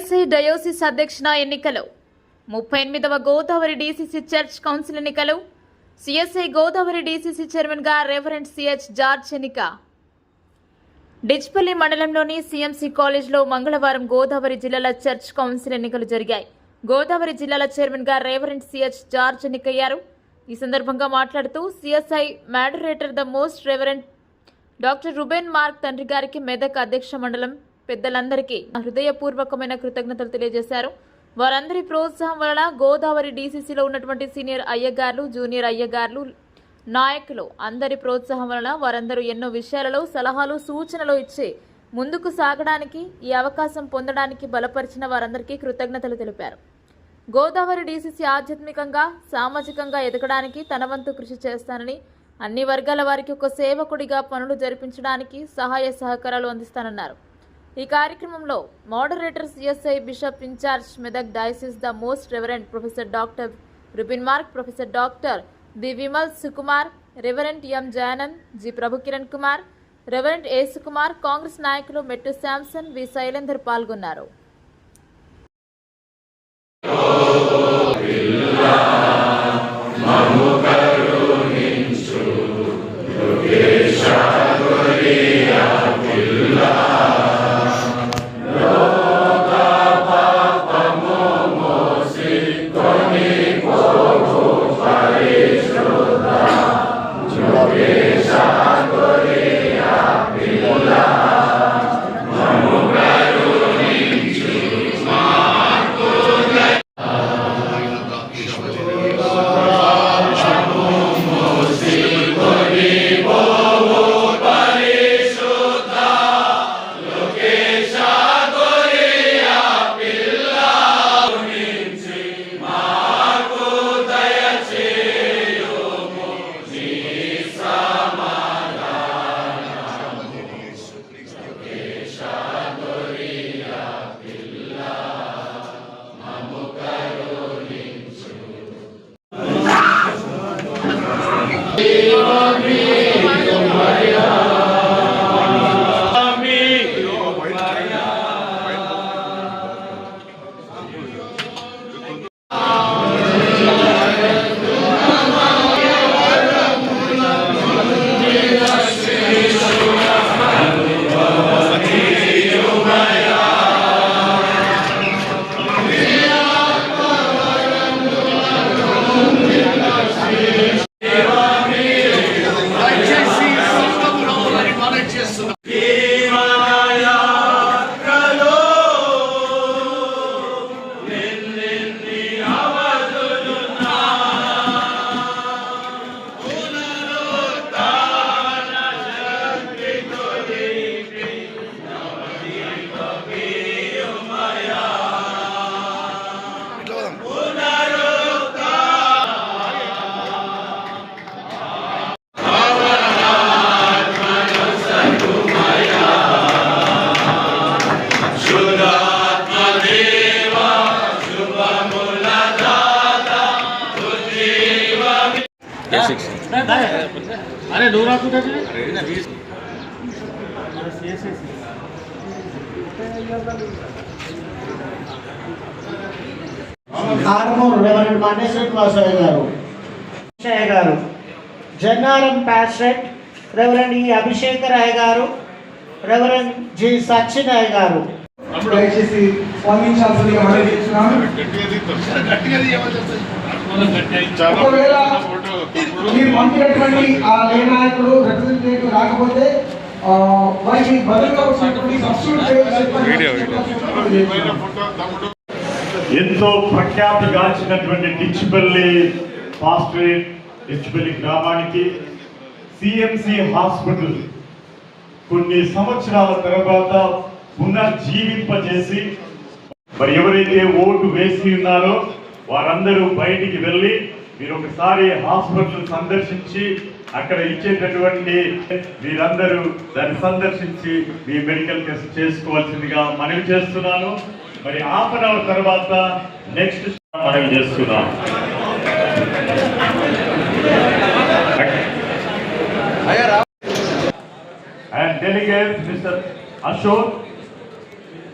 CSI diocese అధ్యక్షుల ఎన్నికలు. ముప్పై ఎనిమిదవ గోదావరి డీసీసీ చర్చ్ కౌన్సిల్ ఎన్నికలు. సిఎస్ఐ గోదావరి డీసీసీ చైర్మన్గా రెవరెంట్ సిహెచ్ జార్జ్ ఎన్నిక. డిచ్పల్లి మండలంలోని సీఎంసీ కాలేజ్లో మంగళవారం గోదావరి జిల్లాల చర్చ్ కౌన్సిల్ ఎన్నికలు జరిగాయి. గోదావరి జిల్లాల చైర్మన్గా రేవరెంట్ సిహెచ్ జార్జ్ ఎన్నికయ్యారు. ఈ సందర్భంగా మాట్లాడుతూ CSI moderator the most reverend doctor Ruben Mark తండ్రి గారికి మెదక్ అధ్యక్ష మండలం పెద్దలందరికీ హృదయపూర్వకమైన కృతజ్ఞతలు తెలియజేశారు. వారందరి ప్రోత్సాహం వలన గోదావరి డీసీసీలో ఉన్నటువంటి సీనియర్ అయ్యగార్లు జూనియర్ అయ్యగార్లు నాయకులు అందరి ప్రోత్సాహం వలన వారందరూ ఎన్నో విషయాలలో సలహాలు సూచనలు ఇచ్చి ముందుకు సాగడానికి ఈ అవకాశం పొందడానికి బలపరిచిన వారందరికీ కృతజ్ఞతలు తెలిపారు. గోదావరి డీసీసీ ఆధ్యాత్మికంగా సామాజికంగా ఎదగడానికి తన వంతు కృషి చేస్తానని అన్ని వర్గాల వారికి ఒక సేవకుడిగా పనులు జరిపించడానికి సహాయ సహకారాలు అందిస్తానన్నారు. ఈ కార్యక్రమంలో moderator CSI bishop in-charge Medak diocese the most reverend professor doctor Ruben Mark professor doctor D Vimal Sukumar reverend M Jayanand G Prabhu Kiran Kumar reverend A Sukumar Congress నాయకులు మెట్టు శాంసన్ వి శైలేందర్ పాల్గొన్నారు. అరే నువ్వు రాకుంటే ఆర్మూర్ రెవరెండ్ మండే శ్రీనివాసయ్య గారు. అయ్య గారు. Jannaram ప్యాస్రెట్ reverend ఈ అభిషేకర్ అయ్య గారు. రెవరెండ్ జి సచిన్ అయ్య గారు. దయచేసి స్పందించాల్సిందిగా మనం చేస్తున్నాను. ఒకవేళ మీరు పంపినటువంటి ఆ లే నాయకుడు రిప్రజెంటేటివ్ రాకపోతే ఆ, వారికి బదులుగా వచ్చినటువంటి సబ్స్టిట్యూట్ ఎంతో ప్రఖ్యాతి గాంచినటువంటి డిచ్చిపల్లి పాస్టరేట్ డిచ్చిపల్లి గ్రామానికి సిఎంసి హాస్పిటల్ కొన్ని సంవత్సరాల తర్వాత పునర్జీవింపజేసి మరి ఎవరైతే ఓటు వేసి ఉన్నారో వారందరూ బయటికి వెళ్ళి మీరు ఒకసారి హాస్పిటల్ సందర్శించి అక్కడ ఇచ్చేటటువంటి మీరందరూ దాన్ని సందర్శించి మీ మెడికల్ టెస్ట్ చేసుకోవాల్సిందిగా మనవి చేస్తున్నాను మరి హాఫ్ అన్ అవర్ తర్వాత నెక్స్ట్ మనవి చేస్తున్నాం and delegate Mr. Ashok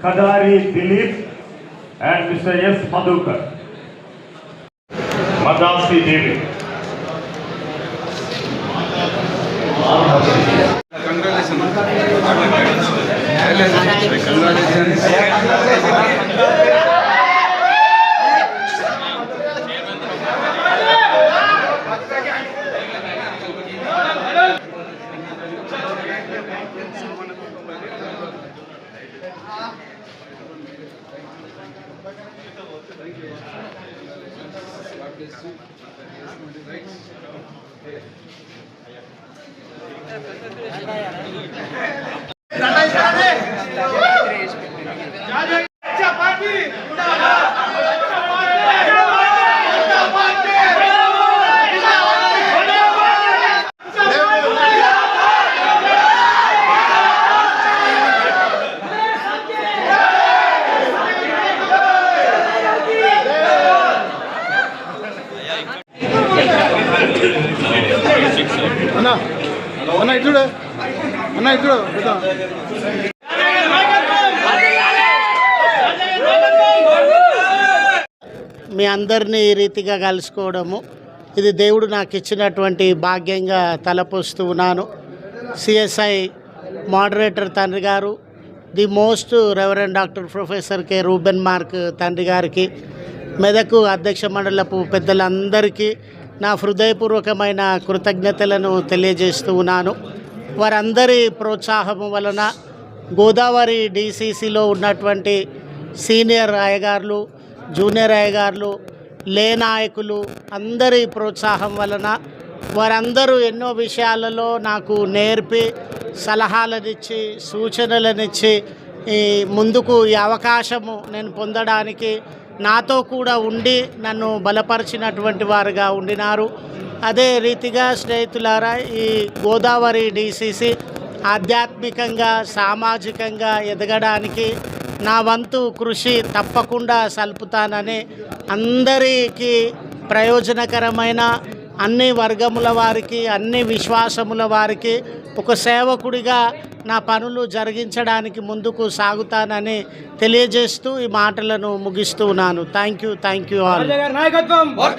Kadari Dilip and Mr. S. Madhukar. Madasi Devi. Thank you. అన్న. అన్న ఇట్లుడు అన్న ఇట్లుడు పెద్ద మీ అందరినీ ఈ రీతిగా కలుసుకోవడము. ఇది దేవుడు నాకు ఇచ్చినటువంటి భాగ్యంగా తలపోస్తూ ఉన్నాను. సిఎస్ఐ మోడరేటర్ తండ్రి గారు the most reverend doctor professor K Ruben Mark తండ్రి గారికి మెదకు అధ్యక్ష మండలపు పెద్దలందరికీ నా హృదయపూర్వకమైన కృతజ్ఞతలను తెలియజేస్తూ ఉన్నాను. వారందరి ప్రోత్సాహం వలన గోదావరి డీసీసీలో ఉన్నటువంటి సీనియర్ అయ్యగారులు జూనియర్ అయ్యగారులు లే నాయకులు అందరి ప్రోత్సాహం వలన వారందరూ ఎన్నో విషయాలలో నాకు నేర్పి సలహాలనిచ్చి సూచనలనిచ్చి ఈ ముందుకు ఈ అవకాశము నేను పొందడానికి నాతో కూడా ఉండి నన్ను బలపరిచినటువంటి వారుగా ఉండినారు. అదే రీతిగా స్నేహితులారా ఈ గోదావరి డిసిసి ఆధ్యాత్మికంగా సామాజికంగా ఎదగడానికి నా వంతు కృషి తప్పకుండా సల్పుతానని అందరికీ ప్రయోజనకరమైన అన్ని వర్గముల వారికి అన్ని విశ్వాసముల వారికి ఒక సేవకుడిగా నా పనులు జరిగించడానికి ముందుకు సాగుతానని తెలియజేస్తూ ఈ మాటలను ముగిస్తూ ఉన్నాను. Thank you thank you all